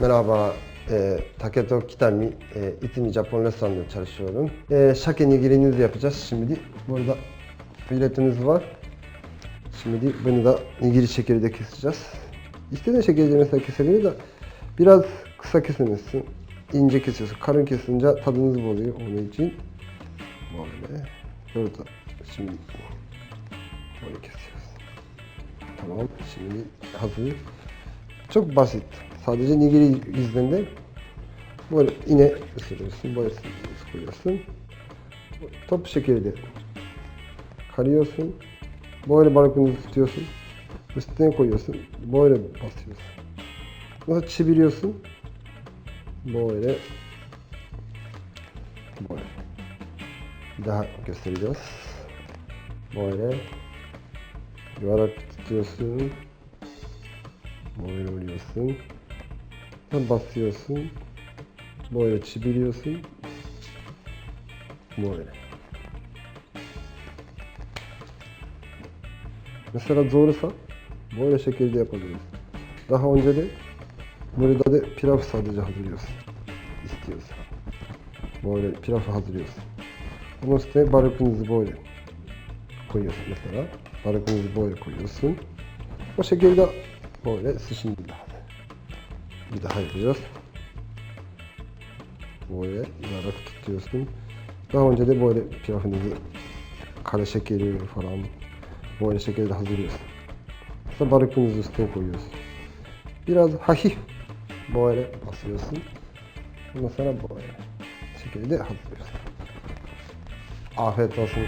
Merhaba, e, Taketo Kitami, e, İtimi Japon restoranında çalışıyorum. E, şake nigirinizi yapacağız şimdi. Burada biletimiz var. Şimdi bunu da nigiri şekeri keseceğiz. İstediğin şekilde mesela kesebilir de biraz kısa kesilmesin. ince kesiyorsun. Karın kesince tadınız bozuyor onun için. Böyle. Burada şimdi böyle kesiyoruz. Tamam. Şimdi hazır. Çok basit. Sadece nigiri yüzünden böyle yine ısırıyorsun, böyle koyuyorsun. Top şekilde karıyorsun. Böyle balıkını tutuyorsun. Üstüne koyuyorsun. Böyle basıyorsun. Sonra çeviriyorsun. Böyle. Böyle. Daha göstereceğiz. Böyle. Yuvarlak tutuyorsun. Böyle oluyorsun. Basıyorsun. Böyle çeviriyorsun. Böyle. Mesela zorsa böyle şekilde yapabiliriz. Daha önce de burada da pilav sadece hazırlıyorsun. İstiyorsan. Böyle pilav hazırlıyorsun. Bunun üstüne balıkınızı böyle koyuyorsun mesela. Balıkınızı böyle koyuyorsun. O şekilde böyle bir daha. Bir daha yapıyoruz. Böyle yarak tutuyorsun. Daha önce de böyle pilavınızı kare şekeri falan böyle şekilde hazırlıyorsun. Sonra balıkınızı üstüne koyuyorsun. Biraz hafif böyle basıyorsun. Ondan sonra böyle şekilde hazırlıyorsun. Afiyet olsun.